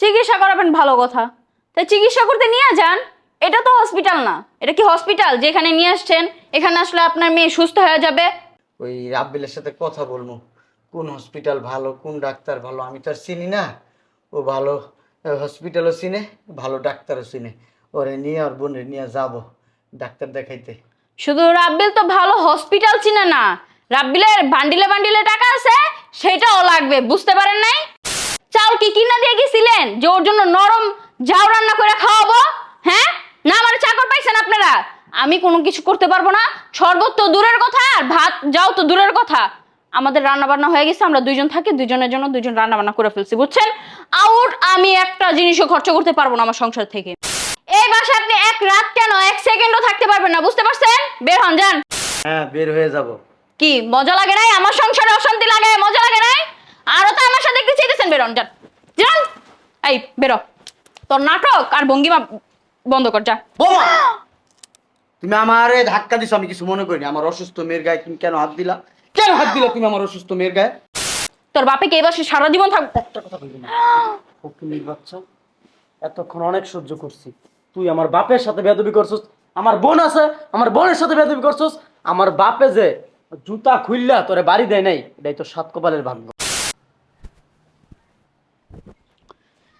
চিকিৎসা করাবেন ভালো কথা। তাই চিকিৎসা করতে নিয়ে যান এটা তো হসপিটাল না। এটা কি হসপিটাল যেখানে নিয়ে আসছেন এখানে আসলে আপনার মেয়ে সুস্থ হয়ে যাবে। ওই রাব্বিলের সাথে কথা বলব। কোন হসপিটাল ভালো কোন ডাক্তার ভালো আমি তো আর চিনি না। ও ভালো হসপিটালও চিনে ভালো ডাক্তারও চিনে। ওরে নিয়ে আর বোনের নিয়ে যাব ডাক্তার দেখাইতে। শুধু রাব্বিল তো ভালো হসপিটাল চিনে না। রাব্বিলের বান্ডিলে বান্ডিলে টাকা আছে সেটাও লাগবে বুঝতে পারেন নাই? চাউল কি কিনা দিয়ে গেছিলেন যে ওর জন্য নরম ঝাউ রান্না করে খাওয়াবো? হ্যাঁ? না আমার চাকর পাইছেন আপনারা? আমি কোনো কিছু করতে পারব না। শরবত তো দূরের কথা আর ভাত যাও তো দূরের কথা। আমাদের রান্না বান্না হয়ে গেছে আমরা দুইজন থাকি দুইজনের জন্য দুইজন রান্না বান্না করে ফেলছি বুঝছেন? আউট আমি একটা জিনিসও খরচ করতে পারব না আমার সংসার থেকে। এই বাসায় আপনি এক রাত কেন এক সেকেন্ডও থাকতে পারবেন না বুঝতে পারছেন? বের হন যান। হ্যাঁ বের হয়ে যাব। কি মজা লাগে নাই? আমার সংসারে অশান্তি লাগে মজা লাগে নাই আরও তো আমার সাথে একটু চেয়েছেন বেরোন যান যান এই বেরো। তোর নাটক আর ভঙ্গিমা বন্ধ কর যা। বোমা! তুমি আমারে ধাক্কা দিছো আমি কিছু মনে করিনি। আমার অসুস্থ মেয়ের গায়ে তুমি কেন হাত দিলা? কেন হাত দিলা তুমি আমার অসুস্থ মেয়ের গায়ে? তোর বাপে কে এবার সারা জীবন থাকবে একটা কথা বলবি না। ফকিনির বাচ্চা এতক্ষণ অনেক সহ্য করছি। তুই আমার বাপের সাথে বেদবি করছিস আমার বোন আছে আমার বোনের সাথে বেদবি করছিস আমার বাপে যে জুতা খুললা তোরে বাড়ি দেয় নাই এটাই তো সাত কপালের ভাগ্য।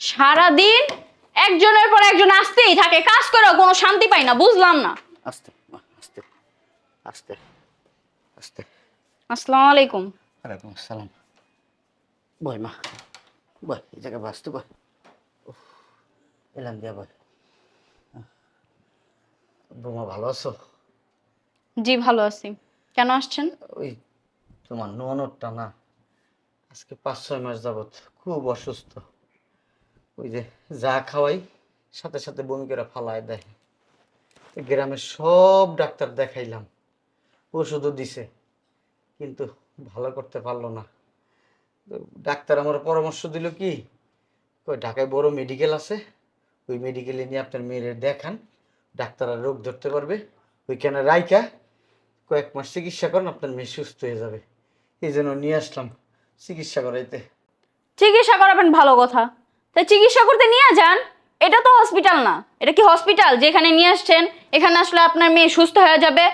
সারাদিন একজনের পর একজন আসতেই থাকে। কাজ করেও কোনো শান্তি পাই না বুঝলাম না। আস্তে আস্তে আস্তে আস্তে। আসসালামু আলাইকুম। ওয়ালাইকুম আসসালাম। বয় মা বয় এই জায়গায় বাঁচতে বয়। এলাম দিয়া বয়। বোমা ভালো আছো? জি ভালো আছি। কেন আসছেন? ওই তোমার ননদটা না আজকে পাঁচ ছয় মাস যাবত খুব অসুস্থ। ওই যে যা খাওয়াই, সাথে সাথে বমি করে ফালায় দেয়। তো গ্রামের সব ডাক্তার দেখাইলাম, ওষুধও দিছে, কিন্তু ভালো করতে পারল না। ডাক্তার আমার পরামর্শ দিল কি, কই ঢাকায় বড় মেডিকেল আছে, ওই মেডিকেলে নিয়ে আপনার মেয়ের দেখান ডাক্তাররা রোগ ধরতে পারবে, ওইখানে রাইকা কয়েক মাস চিকিৎসা করেন, আপনার মেয়ে সুস্থ হয়ে যাবে। এই জন্য নিয়ে আসলাম চিকিৎসা করাইতে। চিকিৎসা করাবেন ভালো কথা। তাই চিকিৎসা করতে নিয়ে যান। এটা তো হসপিটাল না। এটা কি হসপিটাল যেখানে নিয়ে আসছেন এখানে আসলে আপনার মেয়ে সুস্থ হয়ে যাবে।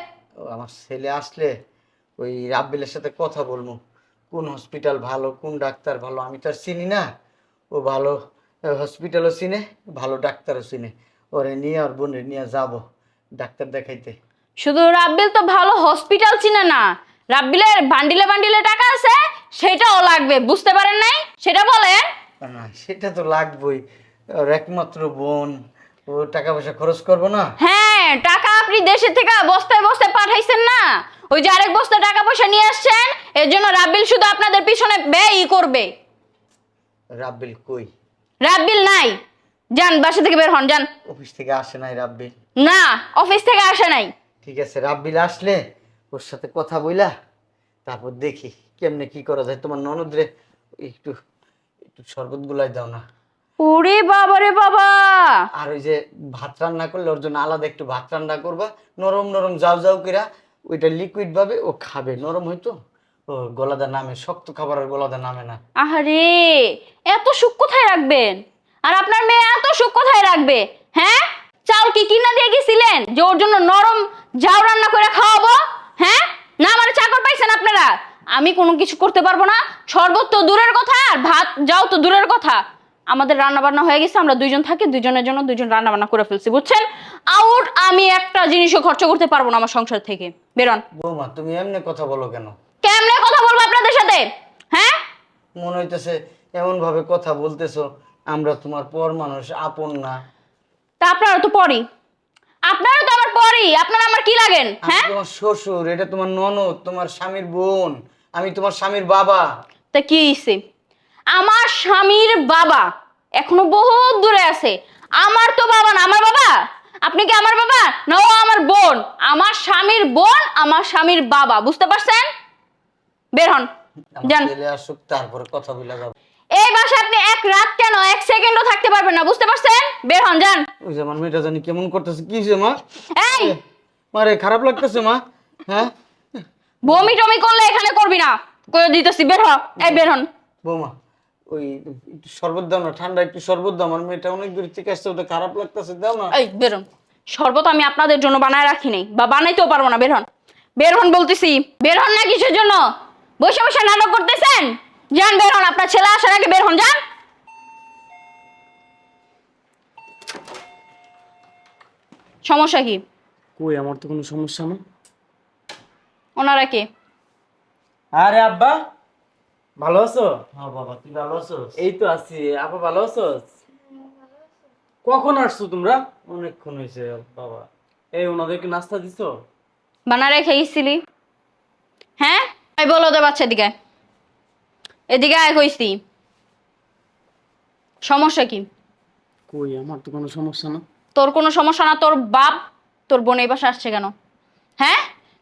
ও আমার ছেলে আসলে ওই রাব্বিলের সাথে কথা বলব। কোন হসপিটাল ভালো কোন ডাক্তার ভালো আমি তো আর চিনি না। ও ভালো হসপিটালও চিনে ভালো ডাক্তারও চিনে। ওরে নিয়ে আর বোনের নিয়ে যাব ডাক্তার দেখাইতে। শুধু রাব্বিল তো ভালো হসপিটাল চিনে না। রাব্বিলের বান্ডিলে বান্ডিলে টাকা আছে সেটাও লাগবে। বুঝতে পারেন নাই? সেটা বলেন। সেটা তো লাগবেই। ওর একমাত্র বোন ও টাকা পয়সা খরচ করব না? হ্যাঁ টাকা আপনি দেশে থেকে বস্তায় বস্তায় পাঠাইছেন না? ওই যে আরেক বস্তা টাকা পয়সা নিয়ে আসছেন এর জন্য রাব্বিল শুধু আপনাদের পিছনে ব্যয়ই করবে। রাব্বিল কই? রাব্বিল নাই। যান বাসা থেকে বের হন যান। অফিস থেকে আসে নাই রাব্বিল? না অফিস থেকে আসে নাই। ঠিক আছে রাব্বিল আসলে ওর সাথে কথা বইলা তারপর দেখি কেমনে কি করা যায়। তোমার ননদরে একটু একটু শরবত গুলাই দাও না। ওরে বাবা রে বাবা! আর ওই যে ভাত রান্না করলে ওর জন্য আলাদা একটু ভাত রান্না করবা নরম নরম যাও যাও কিরা ওইটা লিকুইড ভাবে ও খাবে নরম হয়তো ও গলাদা নামে শক্ত খাবার আর গলাদা নামে না। আহারে এত সুখ কোথায় রাখবেন? আর আপনার মেয়ে এত সুখ কোথায় রাখবে? হ্যাঁ? চাউল কি কিনা দিয়ে গেছিলেন যে ওর জন্য নরম ঝাউ রান্না করে খাওয়াবো? হ্যাঁ? না আমার চাকর পাইছেন আপনারা? আমি কোনো কিছু করতে পারব না। শরবত তো দূরের কথা আর ভাত যাও তো দূরের কথা। আমাদের রান্না বান্না হয়ে গেছে আমরা দুইজন থাকি দুইজনের জন্য দুইজন রান্না বান্না করে ফেলছি বুঝছেন? আউট আমি একটা জিনিসও খরচ করতে পারব না আমার সংসার থেকে। বেরোন। বৌমা তুমি এমনি কথা বলো কেন? কেমনে কথা বলব আপনাদের সাথে? হ্যাঁ? মনে হইতেছে এমন ভাবে কথা বলতেছো আমরা তোমার পর মানুষ আপন না। তা আপনারা তো পরই। আপনারা তো আমার পরই আপনারা আমার কি লাগেন? হ্যাঁ? তোমার শ্বশুর এটা তোমার ননদ তোমার স্বামীর বোন। আমি তোমার স্বামীর বাবা। তা কি হইছে? আমার স্বামীর বাবা এখনও বহুত দূরে আছে। আমার তো বাবা না আমার বাবা? আপনি কি আমার বাবা? না ও আমার বোন। আমার স্বামীর বোন আমার স্বামীর বাবা বুঝতে পারছেন? বের হন যান। ছেলে আসুক তারপরে কথা বলে যাব। এই বাসায় আপনি এক রাত কেন এক সেকেন্ডও থাকতে পারবেন না বুঝতে পারছেন? বের হন যান। ওই যে আমার মেয়েটা জানি কেমন করতেছে কি হয়েছে মা? এই! মারে খারাপ লাগতেছে মা হ্যাঁ? বমি টমি করলে এখানে করবি না। করে দিতেছি বের হ। এই বের হন। বৌমা ওই একটু শরবত দাও না ঠান্ডা একটু শরবত দাও আমার মেয়েটা অনেক দূর থেকে আসছে ওটা খারাপ লাগতেছে দাও না। এই বেরোন শরবত আমি আপনাদের জন্য বানায় রাখি নাই বা বানাইতেও পারব না বের হন। বের হন বলতেছি বের হন না কিসের জন্য? বসে বসে নাটক করতেছেন? যান বের হন আপনার ছেলে আসার আগে বের হন যান। সমস্যা কি? কই আমার তো কোনো সমস্যা না। ওনারা কে? আরে আব্বা। ভালো আছো? হ্যাঁ বাবা তুই ভালো আছো এই তো আছি। আপা ভালো আছো কখন আসছো তোমরা? অনেকক্ষণ হয়েছে বাবা। এই ওনাদেরকে নাস্তা দিছো? বানা রেখে গেছিলি হ্যাঁ? এই বলো ওদের বাচ্চা এদিকে। এদিকে আয় কইছি। সমস্যা কি? কই আমার তো কোনো সমস্যা না। তোর কোনো সমস্যা না তোর বাপ তোর বোন এই বাসা আসছে কেন? হ্যাঁ?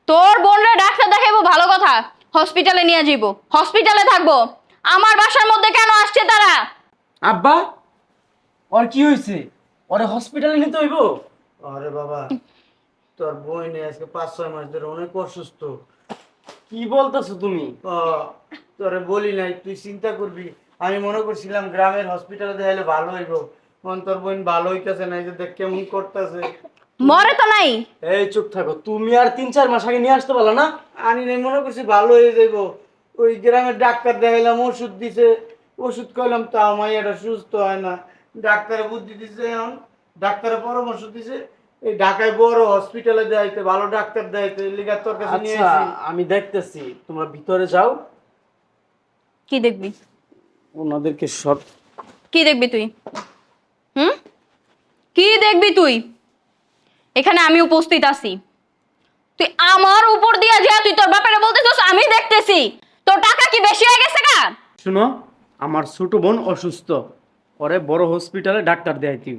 তোর বোনরা ডাক্তার দেখাইবো ভালো কথা। হসপিটালে নিয়ে যাইবো। হসপিটালে থাকব। আমার বাসার মধ্যে কেন আসছে তারা? আব্বা ওর কি হয়েছে ওরে হসপিটালে নিতে হইব? আরে বাবা তোর বই নেই আজকে পাঁচ ছয় মাস ধরে অনেক অসুস্থ। কি বলতেছো তুমি? তোরে বলি নাই তুই চিন্তা করবি। আমি মনে করছিলাম গ্রামের হসপিটালে দেখাইলে ভালো হইব। মন তোর বোন ভালো হইতেছে না এই যে দেখ কেমন করতেছে। মরে তো নাই। এই চুপ থাকো। তুমি আর তিন চার মাস আগে নিয়ে আসতে পারল না? আমি নাই মনে করছি ভালো হয়ে যাইব। ওই গ্রামের ডাক্তার দেখাইলাম ওষুধ দিছে। ওষুধ খাইলাম তাও মাইয়াটা সুস্থ হয় না। ডাক্তারে বুদ্ধি দিছে এখন। ডাক্তারের পরামর্শ দিছে এই ঢাকায় বড় হসপিটালে দেখাইতে ভালো ডাক্তার দেখাইতে লিগা তোর কাছে নিয়ে আচ্ছা আসি। আমি দেখতেছি তোমরা ভিতরে যাও। কি দেখবি? ওনাদেরকে সব কি দেখবি তুই? হুম? কি দেখবি তুই? এখানে আমি উপস্থিত আছি। তুই আমার উপর দিয়া যা তুই তোর বাপারে বলতেছিস আমি দেখতেছি। তোর টাকা কি বেশি হয়ে গেছে গা? শুনো আমার ছোট বোন অসুস্থ। পরে বড় হসপিটালে ডাক্তার দেয় তুই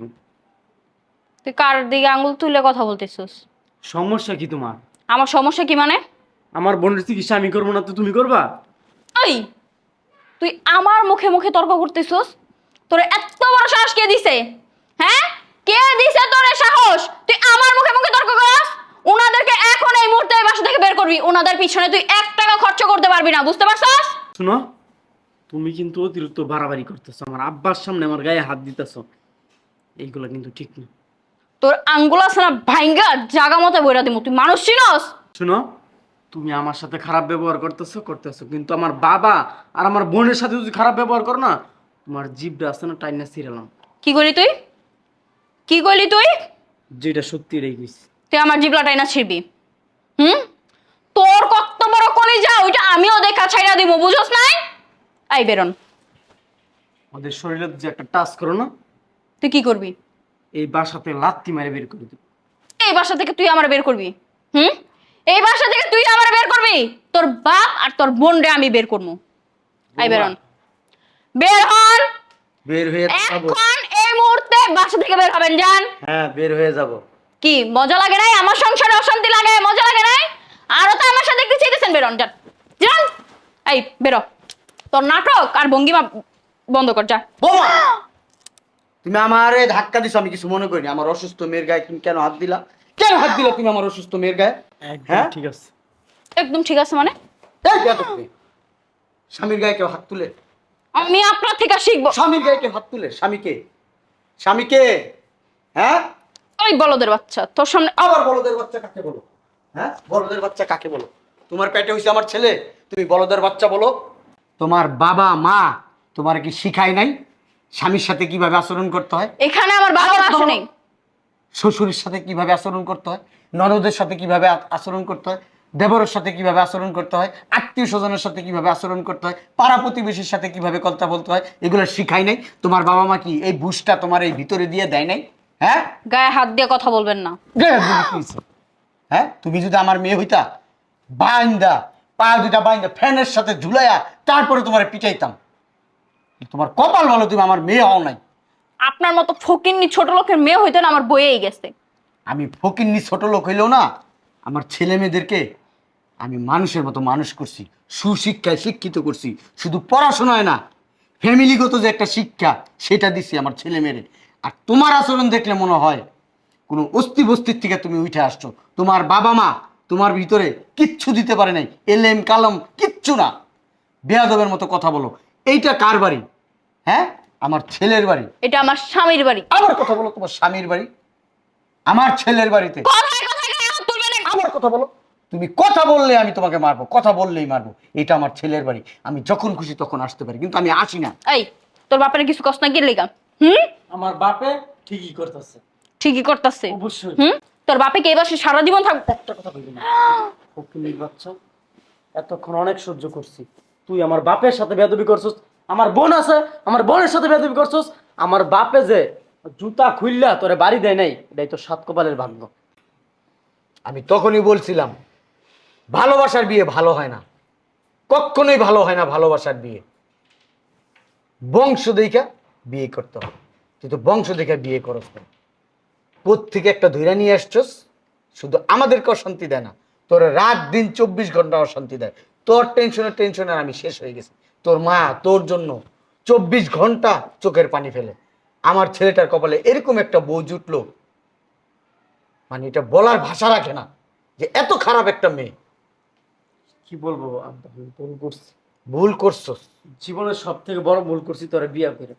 তুই কার দিকে আঙ্গুল তুলে কথা বলতেছিস? সমস্যা কি তোমার? আমার সমস্যা কি মানে? আমার বোনের চিকিৎসা আমি করব না তো তুমি করবা? ওই তুই আমার মুখে মুখে তর্ক করতেছিস? তোর এত বড় সাহস কে দিছে? হ্যাঁ? কে দিছে তোর সাহস? তুই আমার মুখে মুখে তর্ক করস? ওনাদেরকে এখন এই মুহূর্তে এই বাসা থেকে বের করবি। ওনাদের পিছনে তুই এক টাকা খরচ করতে পারবি না বুঝতে পারছস? শুনো তুমি কিন্তু অতিরিক্ত বাড়াবাড়ি করতেছো। আমার আব্বার সামনে আমার গায়ে হাত দিতেছো। এইগুলো কিন্তু ঠিক না। তোর আঙ্গুল আছে না ভাইঙ্গা? জাগা মতো বইরা দিমু। তুই মানুষ চিনস? শুনো তুমি আমার সাথে খারাপ ব্যবহার করতেছো করতেছো। কিন্তু আমার বাবা আর আমার বোনের সাথে যদি খারাপ ব্যবহার করো না তোমার জিভটা আছে না টাইনা ছিঁড়ালাম কি করি তুই? কি করলি তুই? যেটা সত্যি রেগে গেছি তুই আমার জিবলাটাই না ছিড়বি। হুম? তোর কত বড় কলিজা ওইটা আমিও দেখা ছাইরা দিব বুঝছস নাই? আই বেরন। ওদের শরীরে যে একটা টাচ করো না তুই কি করবি? এই বাসাতে লাত্তি মারে বের করে দেবো। এই বাসা থেকে তুই আমার বের করবি হুম? এই বাসা থেকে তুই আমার বের করবি? তোর বাপ আর তোর বোন রে আমি বের করব। আই বেরন। বের হন। বের হয়ে এখন বাসা থেকে বের হবেন যান। হ্যাঁ বের হয়ে যাব। কি মজা লাগে নাই? আমার সংসারে অশান্তি লাগে মজা লাগে নাই? আরও তো আমার সাথে একটু চেয়েছেন বেরোন যান। যান! এই বেরো। তোর নাটক আর ভঙ্গিমা বন্ধ কর যা। বোমা! তুমি আমারে ধাক্কা দিছো আমি কিছু মনে করিনি। আমার অসুস্থ মেয়ের গায়ে তুমি কেন হাত দিলা? কেন হাত দিলা তুমি আমার অসুস্থ মেয়ের গায়ে? হ্যাঁ? ঠিক আছে। একদম ঠিক আছে মানে? এই বেয়াদব মেয়ে। স্বামীর গায়ে কেউ হাত তুলে? আমি আপনার থেকে শিখব। স্বামীর গায়ে কেউ হাত তুলে? স্বামীকে স্বামীকে হ্যাঁ? ওই বলদের বাচ্চা তোর সামনে আবার বলদের বাচ্চা কাকে বলো? হ্যাঁ? বলদের বাচ্চা কাকে বলো? তোমার পেটে হইছে আমার ছেলে তুমি বলদের বাচ্চা বলো। তোমার বাবা মা তোমার কি শিখায় নাই? স্বামীর সাথে কীভাবে আচরণ করতে হয়? এখানে আমার বাবা মা আসে নেই। শ্বশুরের সাথে কীভাবে আচরণ করতে হয়? ননদের সাথে কীভাবে আচরণ করতে হয়? দেবরের সাথে কীভাবে আচরণ করতে হয় আত্মীয় স্বজনের সাথে কীভাবে আচরণ করতে হয় পাড়া প্রতিবেশীর সাথে কীভাবে কথা বলতে হয় এগুলো শিখাই নাই। তোমার বাবা মা কি এই বুঝটা তোমার এই ভিতরে দিয়ে দেয় নাই? হ্যাঁ? গায়ে হাত দিয়ে কথা বলবেন না। গায়ে হাত দিলে কি হইছে? হ্যাঁ? তুমি যদি আমার মেয়ে হইতা বাইন্দা পা দুটা বাইন্দা ফ্যানের সাথে ঝুলাইয়া তারপরে তোমার পিটাইতাম। তোমার কপাল ভালো তুমি আমার মেয়ে হও নাই। আপনার মতো ফকিন্নি ছোট লোকের মেয়ে হইতো না আমার বইয়েই গেছে। আমি ফকিন্নি ছোট লোক হইলেও না আমার ছেলে মেয়েদেরকে আমি মানুষের মতো মানুষ করছি সুশিক্ষায় শিক্ষিত করছি শুধু পড়াশোনায় না ফ্যামিলিগত যে একটা শিক্ষা সেটা দিছি আমার ছেলে মেয়েরে। আর তোমার আচরণ দেখলে মনে হয় কোনো অস্থি বস্তির থেকে তুমি উঠে আসছো। তোমার বাবা মা তোমার ভিতরে কিচ্ছু দিতে পারে নাই এলেম কালাম কিচ্ছু না। বেয়াদবের মতো কথা বলো। এইটা কার বাড়ি? হ্যাঁ? আমার ছেলের বাড়ি। এটা আমার স্বামীর বাড়ি। আমার কথা বলো তোমার স্বামীর বাড়ি? আমার ছেলের বাড়িতে। আবার কথা বলো। তুমি কথা বললে আমি তোমাকে মারবো কথা বললেই মারবো। এটা আমার ছেলের বাড়ি। আমি যখন খুশি তখন আসতে পারি কিন্তু আমি আসি না। এই তোর বাপের কিছু কষ্ট না গেলে গা। হুম? আমার বাপে ঠিকই করতেছে। ঠিকই করতেছে। অবশ্যই। হুম? তোর বাপে কে এবার সারা জীবন থাকবে একটা কথা বলবি না। ফকিনির বাচ্চা। এতক্ষণ অনেক সহ্য করছি। তুই আমার বাপের সাথে বেদবি করছিস আমার বোন আছে আমার বোনের সাথে বেদবি করছিস। আমার বাপে যে জুতা খুললা তোরে বাড়ি দেয় নাই এটাই তো সাত কপালের ভাগ্য। আমি তখনই বলছিলাম ভালোবাসার বিয়ে ভালো হয় না। কখনোই ভালো হয় না ভালোবাসার বিয়ে। বংশ দেখা বিয়ে করতে হবে তুই তো বংশ দেখা বিয়ে করস না। থেকে একটা ধৈরা নিয়ে আসছস? শুধু আমাদেরকে অশান্তি দেয় না। তোর রাত দিন চব্বিশ ঘণ্টা অশান্তি দেয়। তোর টেনশনে টেনশনে আমি শেষ হয়ে গেছি। তোর মা তোর জন্য চব্বিশ ঘণ্টা চোখের পানি ফেলে। আমার ছেলেটার কপালে এরকম একটা বউ জুটলো মানে এটা বলার ভাষা রাখে না যে এত খারাপ একটা মেয়ে। কি বলব? ভুল করছি। ভুল করছস। জীবনের সব থেকে বড় ভুল করছি তোরে বিয়া করে।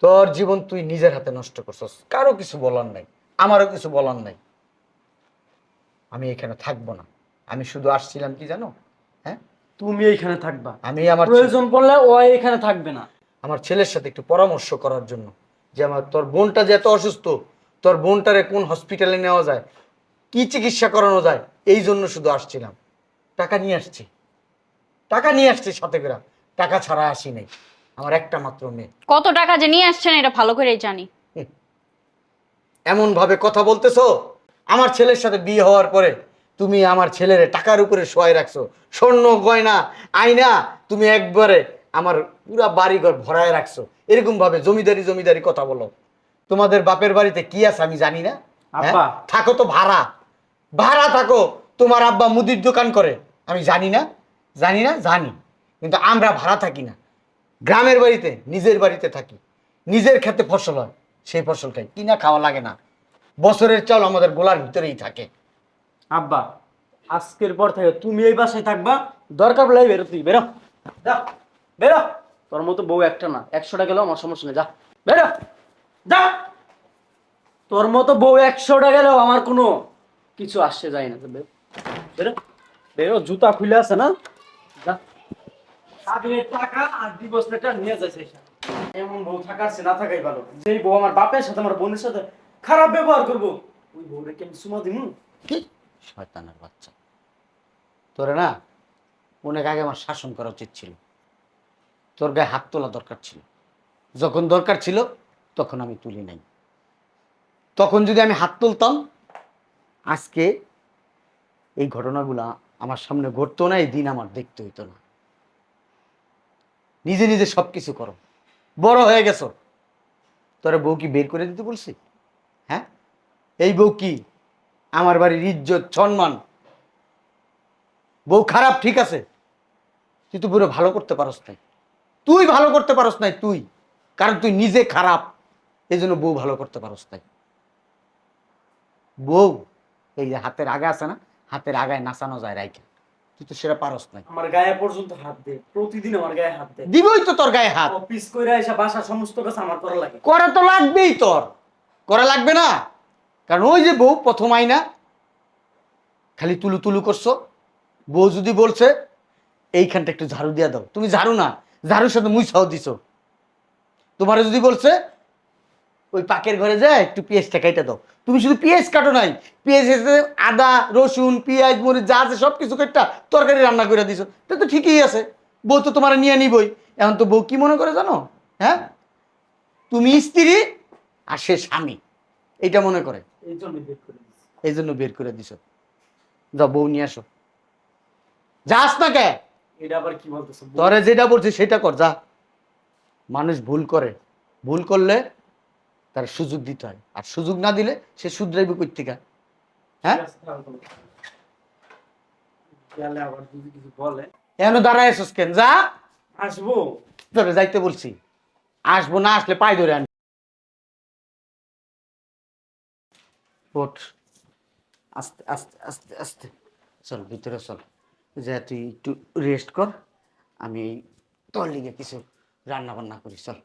তোর জীবন তুই নিজের হাতে নষ্ট করছস। কারও কিছু বলার নাই আমারও কিছু বলার নাই। আমি এখানে থাকব না। আমি শুধু আসছিলাম কি জানো? হ্যাঁ? তুমি এইখানে থাকবা। আমি আমার প্রয়োজন পড়লে ও এখানে থাকবে না। আমার ছেলের সাথে একটু পরামর্শ করার জন্য যে আমার তোর বোনটা যে এত অসুস্থ তোর বোনটারে কোন হসপিটালে নেওয়া যায়? কি চিকিৎসা করানো যায়? এই জন্য শুধু আসছিলাম। টাকা নিয়ে আসছি। টাকা নিয়ে আসছি সাথে করে। টাকা ছাড়া আসি নাই। আমার একটা মাত্র মেয়ে। কত টাকা যে নিয়ে আসছেন এটা ভালো করেই জানি। এমন ভাবে কথা বলতেছো? আমার ছেলের সাথে বিয়ে হওয়ার পরে তুমি আমার ছেলের টাকার উপরে শোয়াই রাখছো। স্বর্ণ গয়না আয়না তুমি একবারে আমার পুরা বাড়িঘর ভরায় রাখছো। এরকম ভাবে জমিদারি জমিদারি কথা বলো। তোমাদের বাপের বাড়িতে কি আছে আমি জানি না। হ্যাঁ? আব্বা। থাকো তো ভাড়া। ভাড়া থাকো। তোমার আব্বা মুদির দোকান করে। আমি জানি না জানি না, জানি। কিন্তু আমরা ভাড়া থাকি না। গ্রামের বাড়িতে, নিজের বাড়িতে থাকি। নিজের ক্ষেতে ফসল হয়, সেই ফসল খাই। কিনা খাওয়া লাগে না। বছরের চাল আমাদের গোলার ভিতরেই থাকে। আব্বা, আজকের পর থেকে তুমি এই বাসায় থাকবা। দরকার পড়লে বেরো তুই, বেরো। যা, বেরো। তোর মতো বউ একটা না। একশোটা গেলেও আমার সমস্যা নেই, যা। বেরো। যা। তোর মতো বউ একশোটা গেলেও আমার কোনো কিছু আসছে যায় না বেরো। বেরো বেরো জুতা খুলে আছে না? যা। স্বাধীনের টাকা আর দিবস নিয়ে যাচ্ছে এমন বউ থাকার চেয়ে না থাকাই ভালো। যেই বউ আমার বাপের সাথে আমার বোনের সাথে খারাপ ব্যবহার করব ওই বউরে কেমন সুমা দিমু? শয়তানের বাচ্চা। তোরে না অনেক আগে আমার শাসন করা উচিত ছিল। তোর গায়ে হাত তোলা দরকার ছিল। যখন দরকার ছিল তখন আমি তুলি নাই। তখন যদি আমি হাত তুলতাম আজকে এই ঘটনাগুলা আমার সামনে ঘটতো না, এই দিন আমার দেখতে হইতো না। নিজে নিজে সব কিছু করো। বড় হয়ে গেছো। তোরা বউ কি বের করে দিতে বলছি? হ্যাঁ? এই বউ কি? আমার বাড়ির ইজ্জত, সম্মান। বউ খারাপ, ঠিক আছে। তুই তো পুরো ভালো করতে পারস নাই। তুই ভালো করতে পারস নাই, তুই। কারণ তুই নিজে খারাপ। এই জন্য বউ ভালো করতে পারস নাই। বউ, এই যে হাতের আগে আছে না? হাতের আগায় নাচানো যায় রাইখা। তুই তো সেটা পারস নাই। আমার গায়ে পর্যন্ত হাত দে প্রতিদিন আমার গায়ে হাত দে। দিবই তো তোর গায়ে হাত। অফিস কইরা এসে বাসা সমস্ত কাজ আমার করা লাগে। করা তো লাগবেই তোর। করা লাগবে না। কারণ ওই যে বউ প্রথম আইনা খালি তুলু তুলু করছ। বউ যদি বলছে এইখানটা একটু ঝাড়ু দিয়া দাও। তুমি ঝাড়ু না ঝাড়ুর সাথে মুই মুইছাও দিছো। তোমার যদি বলছে ওই পাকের ঘরে যায় একটু পেঁয়াজটা কেটে দাও। তুমি শুধু পেঁয়াজ কাটো নাই পেঁয়াজ আদা রসুন পেঁয়াজ মরিচ যা আছে সব কিছু কেটটা তরকারি রান্না করে দিছো। তো তো ঠিকই আছে বউ তো তোমার নিয়ে নিবই। এখন তো বউ কি মনে করে জানো? হ্যাঁ? তুমি স্ত্রী আর সে স্বামী এইটা মনে করে। এই জন্য বের করে দিছি। যাও বউ নিয়ে আসো। যাস না কে? তোরে যেটা বলছি সেটা কর যা। মানুষ ভুল করে। ভুল করলে তার সুযোগ দিতে হয়। আর সুযোগ না দিলে সে শুধরাইবে কই থেকে হ্যাঁ এখনও দাঁড়ায় এসোস কেন? যা। আসব। তোরে যাইতে বলছি। আসব না আসলে পাই ধরে আন ওঠ। আস্তে আস্তে আস্তে আস্তে। চল ভিতরে চল। যে তুই একটু রেস্ট কর। আমি তোর লিগে কিছু রান্না বান্না করি। চল।